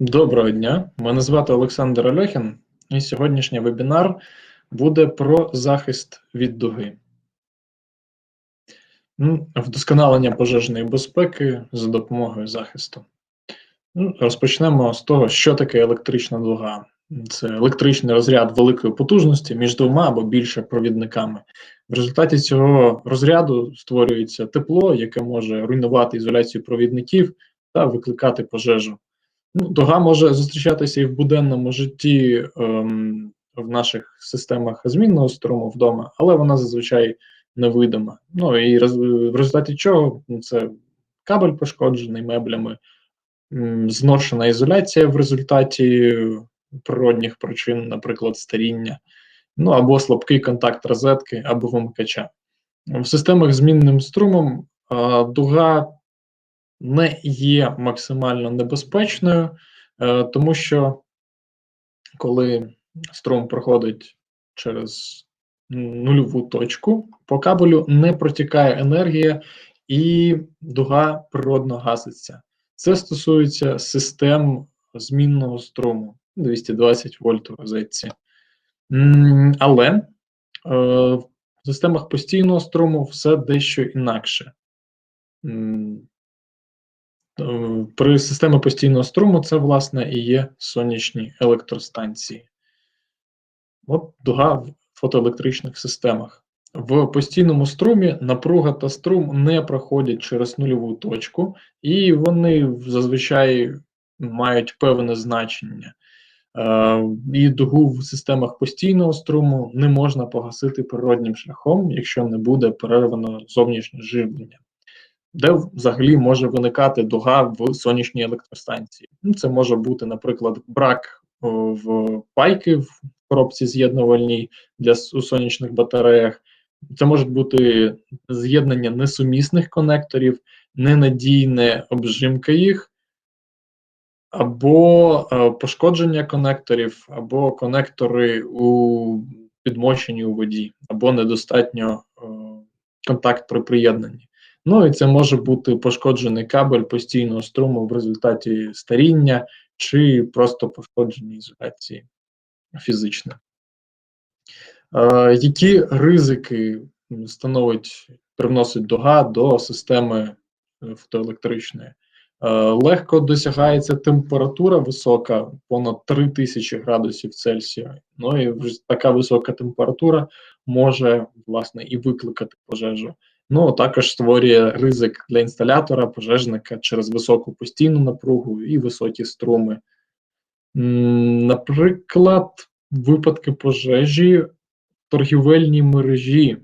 Доброго дня, мене звати Олександр Альохін, і сьогоднішній вебінар буде про захист від дуги. Ну, Вдосконалення пожежної безпеки за допомогою захисту. Ну, Розпочнемо з того, що таке електрична дуга. Це електричний розряд великої потужності між двома або більше провідниками. В результаті цього розряду створюється тепло, яке може руйнувати ізоляцію провідників та викликати пожежу. Ну, Дуга може зустрічатися і в буденному житті ем, в наших системах змінного струму вдома, але вона зазвичай невидима. Ну і роз, в результаті чого ну, це кабель пошкоджений меблями, м, зношена ізоляція в результаті природних причин, наприклад, старіння, ну або слабкий контакт розетки або вимикача. В системах змінним струмом е, дуга не є максимально небезпечною, е, тому що коли струм проходить через нульову точку, по кабелю не протікає енергія і дуга природно гаситься. Це стосується систем змінного струму 220 вольт у розетці. Але е, в системах постійного струму все дещо інакше. Е, при системі постійного струму це, власне, і є сонячні електростанції. От дуга в фотоелектричних системах. В постійному струмі напруга та струм не проходять через нульову точку, і вони зазвичай мають певне значення. Е, і дугу в системах постійного струму не можна погасити природнім шляхом, якщо не буде перервано зовнішнє живлення де взагалі може виникати дуга в сонячній електростанції. Ну, Це може бути, наприклад, брак в пайки в коробці з'єднувальній для сонячних батареях. Це можуть бути з'єднання несумісних конекторів, ненадійне обжимка їх, або е, пошкодження конекторів, або конектори у підмоченні у воді, або недостатньо е, контакт при приєднанні. Ну і це може бути пошкоджений кабель постійного струму в результаті старіння чи просто пошкодження ізоляції фізичне. Е, які ризики становить, привносить дуга до системи е, фотоелектричної? Е, легко досягається температура висока, понад 3000 градусів Цельсія. Ну і така висока температура може власне і викликати пожежу. Ну також створює ризик для інсталятора, пожежника через високу постійну напругу і високі струми. Наприклад, випадки пожежі в торгівельній мережі,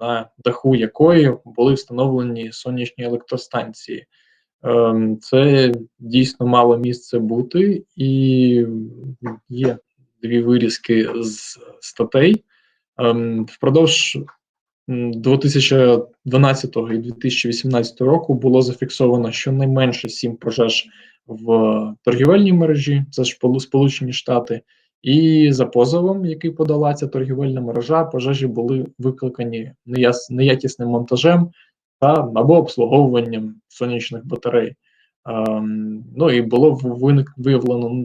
на даху якої були встановлені сонячні електростанції. Ем, це дійсно мало місце бути, і є дві вирізки з статей. Ем, впродовж 2012 і 2018 року було зафіксовано щонайменше сім пожеж в торгівельній мережі, це ж Сполучені Штати, і за позовом, який подала ця торгівельна мережа, пожежі були викликані неякісним монтажем та або обслуговуванням сонячних батарей. Um, ну і було виник виявлено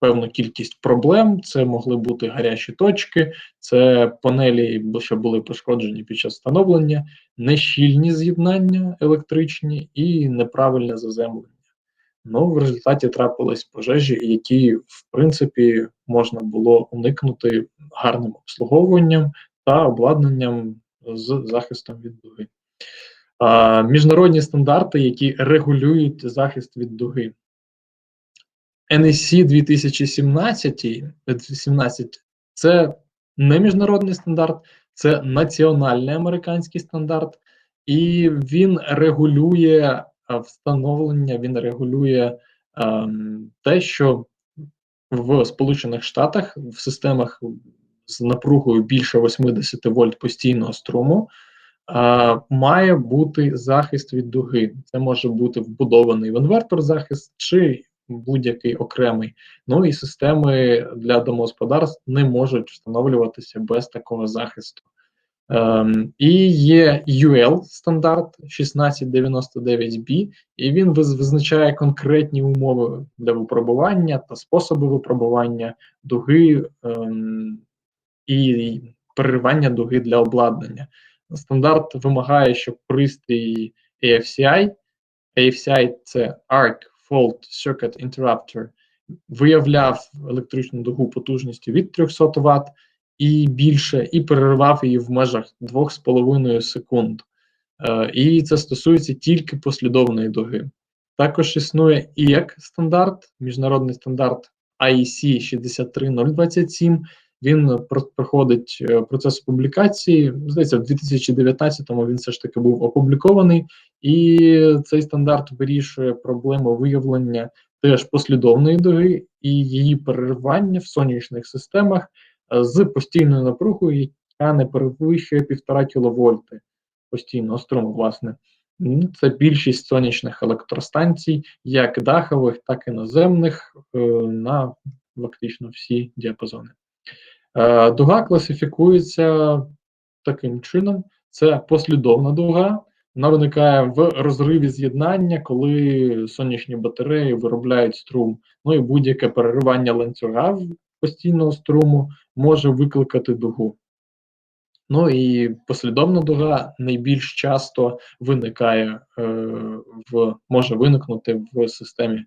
певну кількість проблем. Це могли бути гарячі точки, це панелі, що були пошкоджені під час встановлення, нещільні з'єднання електричні і неправильне заземлення. Ну, в результаті трапились пожежі, які, в принципі, можна було уникнути гарним обслуговуванням та обладнанням з захистом від дуги. Міжнародні стандарти, які регулюють захист від дуги. NEC 2017 2017 це не міжнародний стандарт, це національний американський стандарт, і він регулює встановлення, він регулює ем, те, що в Сполучених Штатах в системах з напругою більше 80 вольт постійного струму. Uh, має бути захист від дуги. Це може бути вбудований в інвертор захист, чи будь-який окремий. Ну і системи для домогосподарств не можуть встановлюватися без такого захисту. Ем, і є UL стандарт 1699B, і він визначає конкретні умови для випробування та способи випробування дуги ем, і переривання дуги для обладнання. Стандарт вимагає, щоб пристрій AFCI, AFCI це Arc Fault Circuit Interrupter, виявляв електричну дугу потужністю від 300 Вт і більше, і переривав її в межах 2,5 секунд. Е, і це стосується тільки послідовної дуги. Також існує IEC стандарт, міжнародний стандарт IEC 63027. Він проходить е, процес публікації. Здається, в 2019-му він все ж таки був опублікований, і цей стандарт вирішує проблему виявлення теж послідовної дуги і її переривання в сонячних системах е, з постійною напругою, яка не перевищує 1,5 кВт постійного струму, власне. Це більшість сонячних електростанцій, як дахових, так і наземних, е, на фактично всі діапазони. Е, Дуга класифікується таким чином: це послідовна дуга. Вона виникає в розриві з'єднання, коли сонячні батареї виробляють струм. Ну і будь-яке переривання ланцюга постійного струму може викликати дугу. Ну і послідовна дуга найбільш часто виникає е, в може виникнути в системі.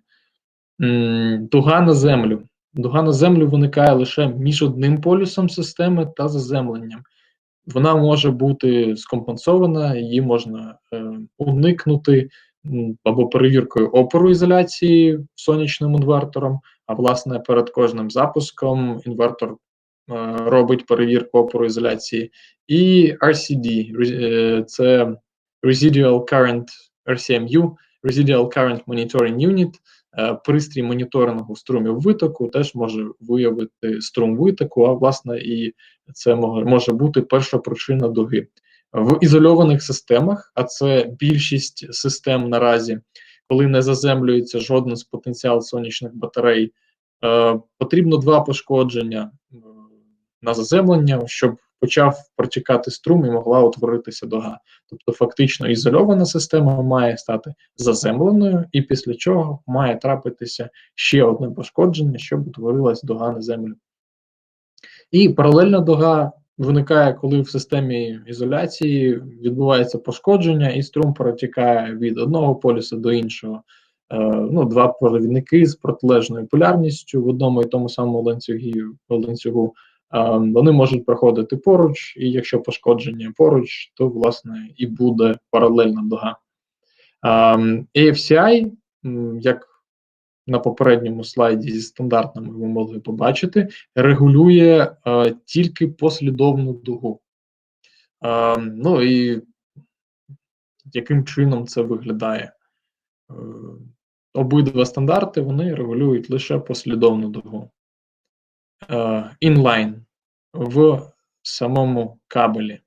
Дуга на землю. Дуга на землю виникає лише між одним полюсом системи та заземленням. Вона може бути скомпенсована, її можна е, уникнути або перевіркою опору ізоляції сонячним інвертором. А власне перед кожним запуском інвертор е, робить перевірку опору ізоляції. І RCD е, це Residual Current RCMU, Residual Current Monitoring Unit, пристрій моніторингу струмів витоку теж може виявити струм витоку, а власне і це може, бути перша причина дуги. В ізольованих системах, а це більшість систем наразі, коли не заземлюється жоден з потенціал сонячних батарей, е, потрібно два пошкодження е, на заземлення, щоб почав протікати струм і могла утворитися дуга. Тобто, фактично, ізольована система має стати заземленою, і після чого має трапитися ще одне пошкодження, щоб утворилась дуга на землю. І паралельна дуга виникає, коли в системі ізоляції відбувається пошкодження, і струм протікає від одного полюса до іншого. Е, ну, Два провідники з протилежною полярністю в одному і тому самому ланцюгі, ланцюгу. Е, Вони можуть проходити поруч, і якщо пошкодження поруч, то власне і буде паралельна дуга. Ем, AFCI, як на попередньому слайді зі стандартними ви могли побачити, регулює е, тільки послідовну дугу. Е, ну і яким чином це виглядає? Е, обидва стандарти вони регулюють лише послідовну дугу. Е, інлайн в самому кабелі.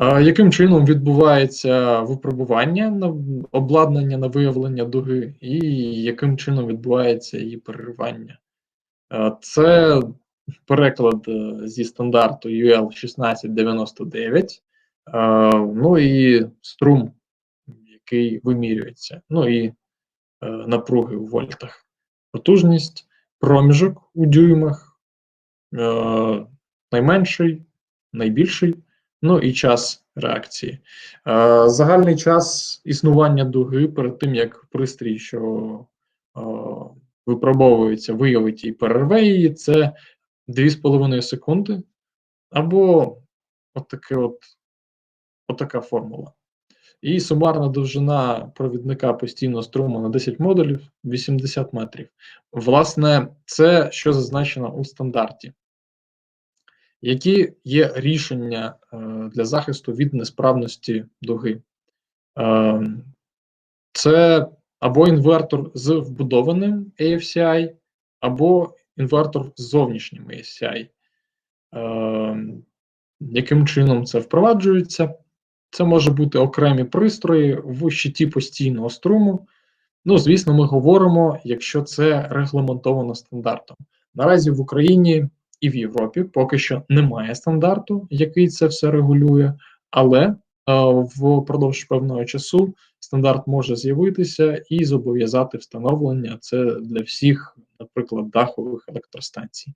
Яким чином відбувається випробування на обладнання на виявлення дуги, і яким чином відбувається її переривання? Це переклад е, зі стандарту UL 1699, е, ну і струм, який вимірюється, ну і е, напруги у вольтах, потужність, проміжок у дюймах, е, найменший, найбільший. Ну і час реакції. Е, Загальний час існування дуги перед тим, як пристрій, що е, випробовується, виявить і перерве її, це 2,5 секунди, або отаке от, отака формула. І сумарна довжина провідника постійного струму на 10 модулів 80 метрів. Власне, це що зазначено у стандарті. Які є рішення е, для захисту від несправності дуги? Е, це або інвертор з вбудованим AFCI, або інвертор з зовнішнім AFCI. Е, яким чином це впроваджується? Це може бути окремі пристрої в щиті постійного струму. Ну, звісно, ми говоримо, якщо це регламентовано стандартом. Наразі в Україні і в Європі поки що немає стандарту, який це все регулює, але е, впродовж певного часу стандарт може з'явитися і зобов'язати встановлення це для всіх, наприклад, дахових електростанцій.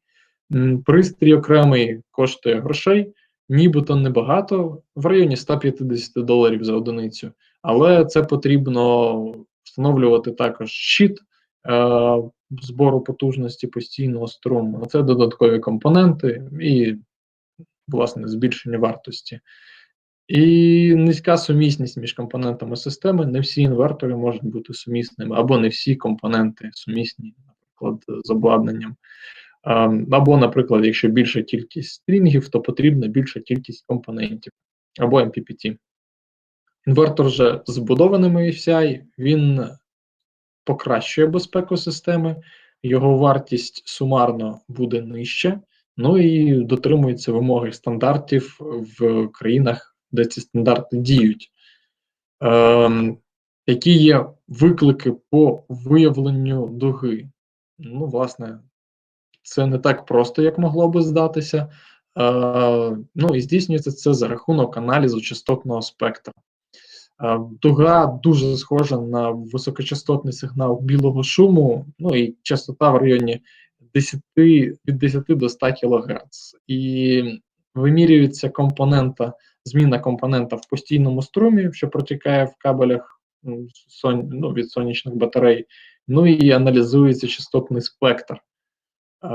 Пристрій окремий коштує грошей, нібито небагато, в районі 150 доларів за одиницю, але це потрібно встановлювати також щит е, збору потужності постійного струму. Це додаткові компоненти і, власне, збільшення вартості. І низька сумісність між компонентами системи. Не всі інвертори можуть бути сумісними, або не всі компоненти сумісні, наприклад, з обладнанням. Ем, Або, наприклад, якщо більша кількість стрінгів, то потрібна більша кількість компонентів, або MPPT. Інвертор же з збудованими EFCI, він покращує безпеку системи, його вартість сумарно буде нижча, ну і дотримується вимоги стандартів в країнах, де ці стандарти діють. Ем, Які є виклики по виявленню дуги? Ну, власне, це не так просто, як могло би здатися. Е, ну і здійснюється це за рахунок аналізу частотного спектра. Е, дуга дуже схожа на високочастотний сигнал білого шуму, ну і частота в районі 10, від 10 до 100 кГц. І вимірюється компонента, зміна компонента в постійному струмі, що протікає в кабелях сон, ну, від сонячних батарей, ну і аналізується частотний спектр. Е,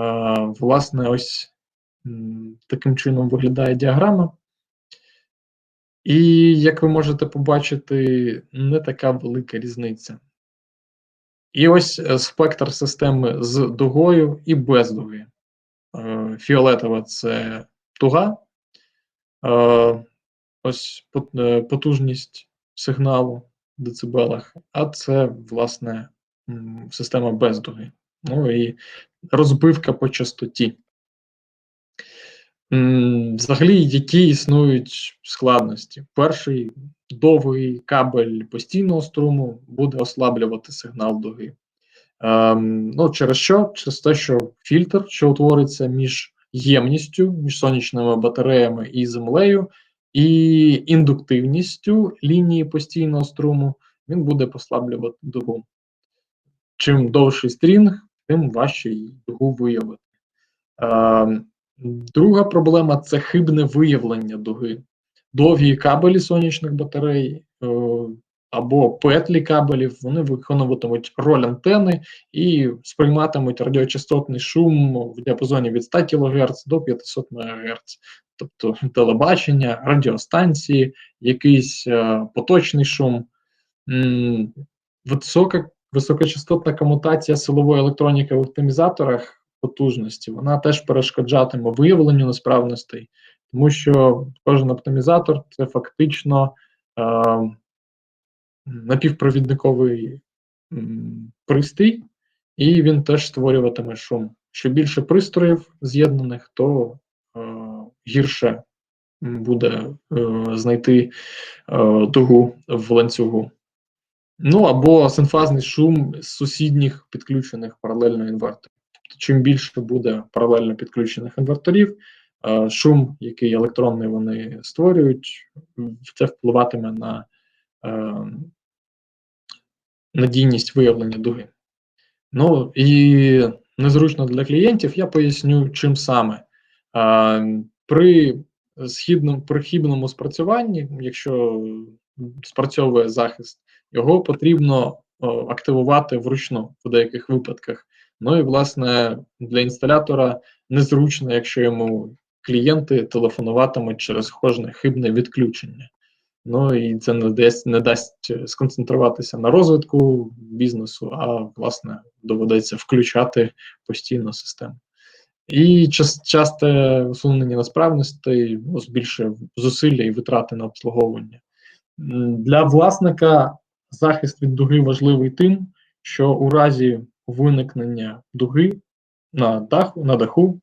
власне, ось таким чином виглядає діаграма. І, як ви можете побачити, не така велика різниця. І ось е, спектр системи з дугою і без дуги. Е, фіолетова це туга, ось потужність сигналу в децибелах, а це, власне, система без дуги. Ну і розбивка по частоті. Взагалі, які існують складності? Перший довгий кабель постійного струму буде ослаблювати сигнал дуги. Ем, ну, Через що? Через те, що фільтр, що утвориться між ємністю, між сонячними батареями і землею, і індуктивністю лінії постійного струму, він буде послаблювати дугу. Чим довший стрінг, тим важче дугу виявити. Е, Друга проблема це хибне виявлення дуги. Довгі кабелі сонячних батарей е, або петлі кабелів, вони виконуватимуть роль антени і сприйматимуть радіочастотний шум в діапазоні від 100 кГц до 500 МГц. Тобто телебачення, радіостанції, якийсь е, поточний шум. М висока високочастотна комутація силової електроніки в оптимізаторах потужності, вона теж перешкоджатиме виявленню несправностей, тому що кожен оптимізатор це фактично е, напівпровідниковий пристрій, і він теж створюватиме шум. Що більше пристроїв з'єднаних, то е, гірше буде е, знайти е, дугу в ланцюгу. Ну або синфазний шум з сусідніх підключених паралельно інверторів. Тобто, чим більше буде паралельно підключених інверторів, е, шум, який електронний вони створюють, це впливатиме на е, надійність виявлення дуги. Ну і незручно для клієнтів, я поясню, чим саме. Е, при східному при хібному спрацюванні, якщо спрацьовує захист його потрібно активувати вручну в деяких випадках. Ну і власне для інсталятора незручно, якщо йому клієнти телефонуватимуть через кожне хибне відключення. Ну і це не дасть, не дасть сконцентруватися на розвитку бізнесу, а власне доведеться включати постійно систему. І час, часте усунення несправностей ну, збільшує зусилля і витрати на обслуговування. Для власника захист від дуги важливий тим, що у разі виникнення дуги на даху, на даху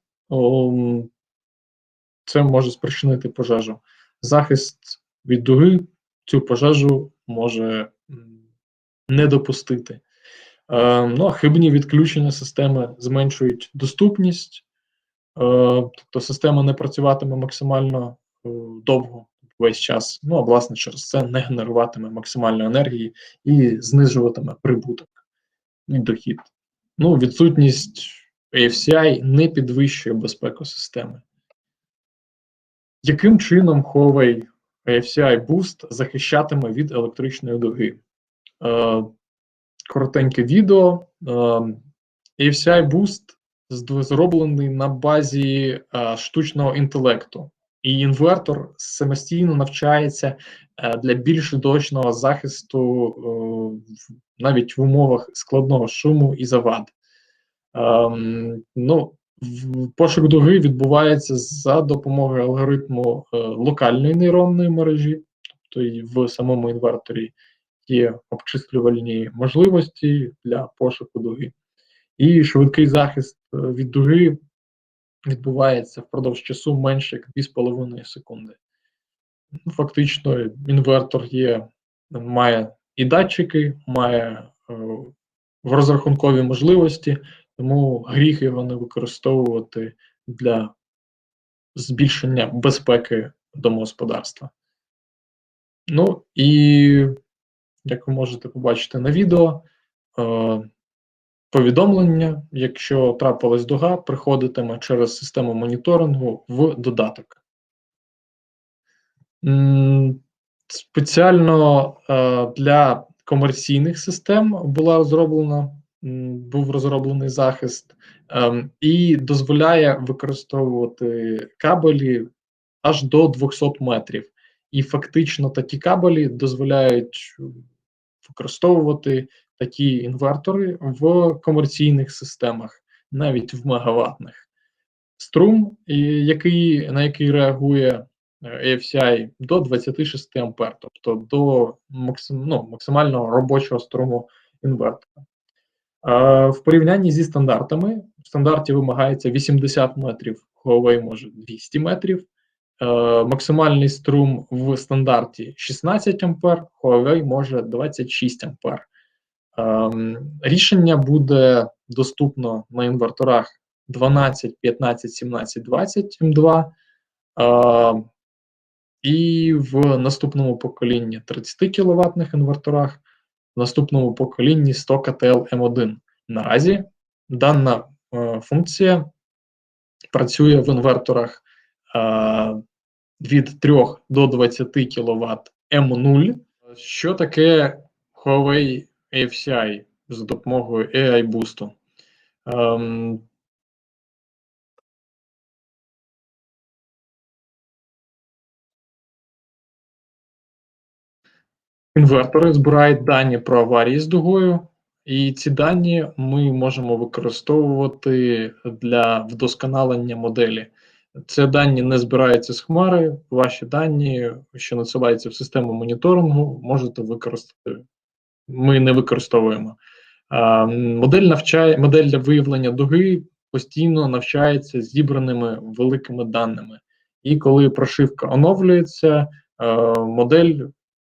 це може спричинити пожежу. Захист від дуги цю пожежу може не допустити. Е, ну, а Хибні відключення системи зменшують доступність тобто система не працюватиме максимально е, довго весь час. Ну а власне через це не генеруватиме максимальної енергії і знижуватиме прибуток і дохід. Ну, відсутність AFCI не підвищує безпеку системи. Яким чином Huawei AFCI Boost захищатиме від електричної дуги? Е, Коротеньке відео. Е, AFCI Boost зроблений на базі е, штучного інтелекту, і інвертор самостійно навчається е, для більш точного захисту е, навіть в умовах складного шуму і завад. Ем, ну, Пошук дуги відбувається за допомогою алгоритму е, локальної нейронної мережі, тобто в самому інверторі є обчислювальні можливості для пошуку дуги. І швидкий захист від дуги відбувається впродовж часу менше як 2,5 секунди. Ну, Фактично, інвертор є, має і датчики, має е, в розрахункові можливості, тому гріх його не використовувати для збільшення безпеки домогосподарства. Ну і, як ви можете побачити на відео, е, повідомлення, якщо трапилась дуга, приходитиме через систему моніторингу в додаток. Спеціально е, для комерційних систем була розроблена був розроблений захист ем, і дозволяє використовувати кабелі аж до 200 метрів. І фактично такі кабелі дозволяють використовувати такі інвертори в комерційних системах, навіть в мегаватних. Струм, який, на який реагує AFCI до 26 А, тобто до максим, ну, максимального робочого струму інвертора. В порівнянні зі стандартами, в стандарті вимагається 80 метрів, Huawei може 200 метрів. Максимальний струм в стандарті 16 А, Huawei може 26 А. Рішення буде доступно на інверторах 12, 15, 17, 20 М2. І в наступному поколінні 30 кВт інверторах в наступному поколінні 100 ktl m 1 Наразі дана е, функція працює в інверторах е, від 3 до 20 кВт M0. Що таке Huawei AFCI за допомогою AI Boost? Ем, Інвертори збирають дані про аварії з дугою, і ці дані ми можемо використовувати для вдосконалення моделі. Це дані не збираються з хмари. Ваші дані, що надсилаються в систему моніторингу, можете використати. Ми не використовуємо. Модель навчає, модель для виявлення дуги постійно навчається зібраними великими даними. І коли прошивка оновлюється, модель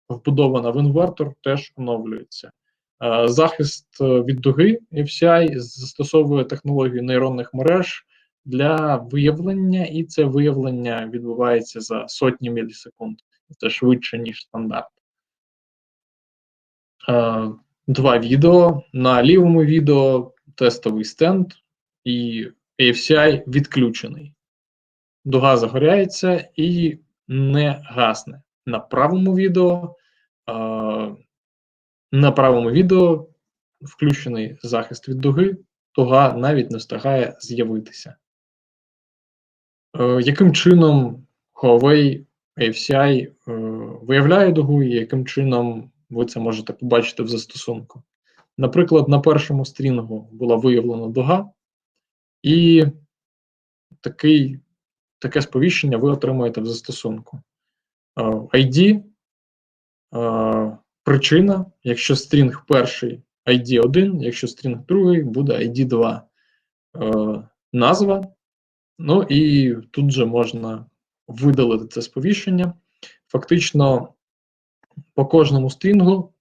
вбудована в інвертор, теж оновлюється. Захист е, від дуги FCI застосовує технологію нейронних мереж для виявлення, і це виявлення відбувається за сотні мілісекунд. Це швидше, ніж стандарт. Е, два відео. На лівому відео тестовий стенд, і AFCI відключений. Дуга загоряється і не гасне. На правому відео на правому відео включений захист від дуги, туга навіть не встигає з'явитися. Е, яким чином Huawei AFCI е, виявляє дугу, і яким чином ви це можете побачити в застосунку? Наприклад, на першому стрінгу була виявлена дуга, і такий, таке сповіщення ви отримаєте в застосунку. Е, ID причина, якщо стрінг перший ID 1, якщо стрінг другий, буде ID 2 е, назва. Ну і тут же можна видалити це сповіщення. Фактично, по кожному стрінгу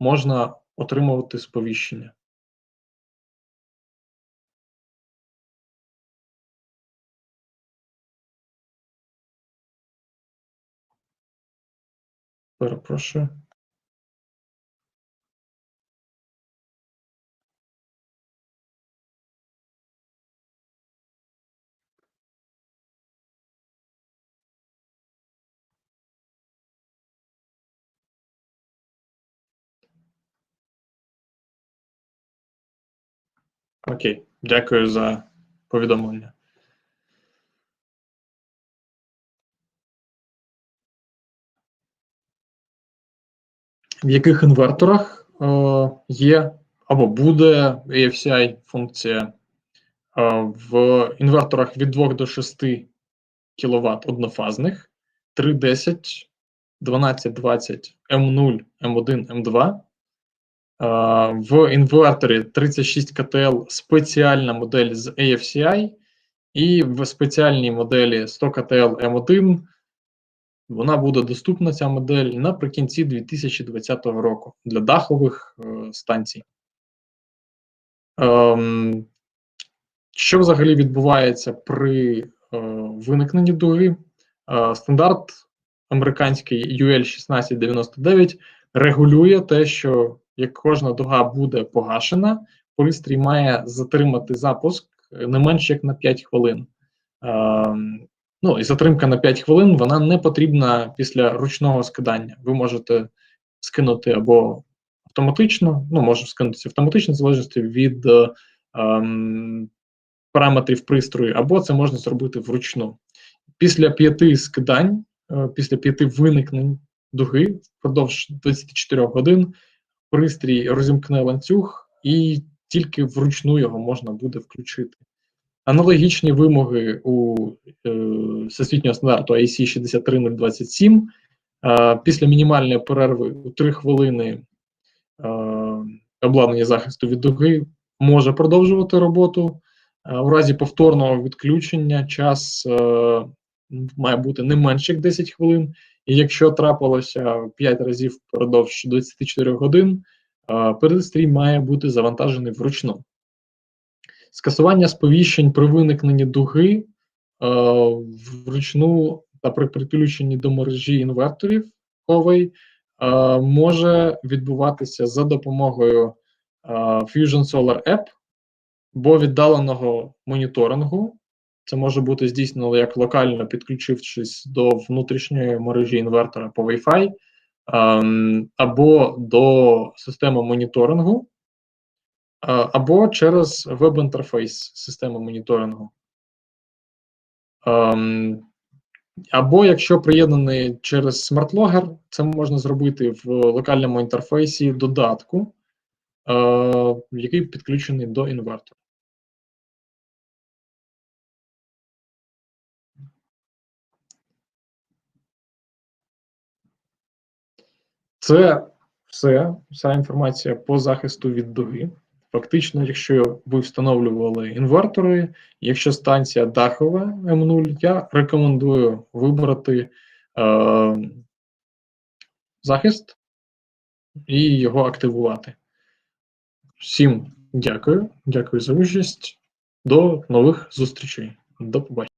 можна отримувати сповіщення. Перепрошую. Окей, дякую за повідомлення. В яких інверторах е, є або буде AFCI функція е, в інверторах від 2 до 6 кВт однофазних 310, 1220 М0, М1, М2. В інверторі 36 КТЛ спеціальна модель з AFCI, і в спеціальній моделі 100 КТЛ М1 вона буде доступна ця модель наприкінці 2020 року для дахових е, станцій. Ем, що взагалі відбувається при е, виникненні дуги? Е, стандарт американський UL 1699 регулює те, що як кожна дуга буде погашена, пристрій має затримати запуск не менше як на 5 хвилин. Ем, Ну і затримка на 5 хвилин вона не потрібна після ручного скидання. Ви можете скинути або автоматично, ну може скинутися автоматично, в залежності від ем, параметрів пристрою, або це можна зробити вручну. Після п'яти скидань, е, після п'яти виникнень дуги впродовж 24 годин пристрій розімкне ланцюг, і тільки вручну його можна буде включити. Аналогічні вимоги у е, всесвітнього стандарту IC 63027. Е, після мінімальної перерви у 3 хвилини е, обладнання захисту від дуги може продовжувати роботу. У разі повторного відключення час е, має бути не менше як 10 хвилин. І якщо трапилося 5 разів впродовж 24 годин, пристрій має бути завантажений вручну. Скасування сповіщень при виникненні дуги вручну та при підключенні до мережі інверторів Huawei може відбуватися за допомогою Fusion Solar App або віддаленого моніторингу. Це може бути здійснено як локально підключившись до внутрішньої мережі інвертора по Wi-Fi, е, або до системи моніторингу або через веб-інтерфейс системи моніторингу. Ем, або якщо приєднаний через SmartLogger, це можна зробити в локальному інтерфейсі додатку, е, який підключений до інвертора. Це все, вся інформація по захисту від дуги. Фактично, якщо ви встановлювали інвертори, якщо станція дахова М0, я рекомендую вибрати е, захист і його активувати. Всім дякую, дякую за участь. До нових зустрічей. До побачення.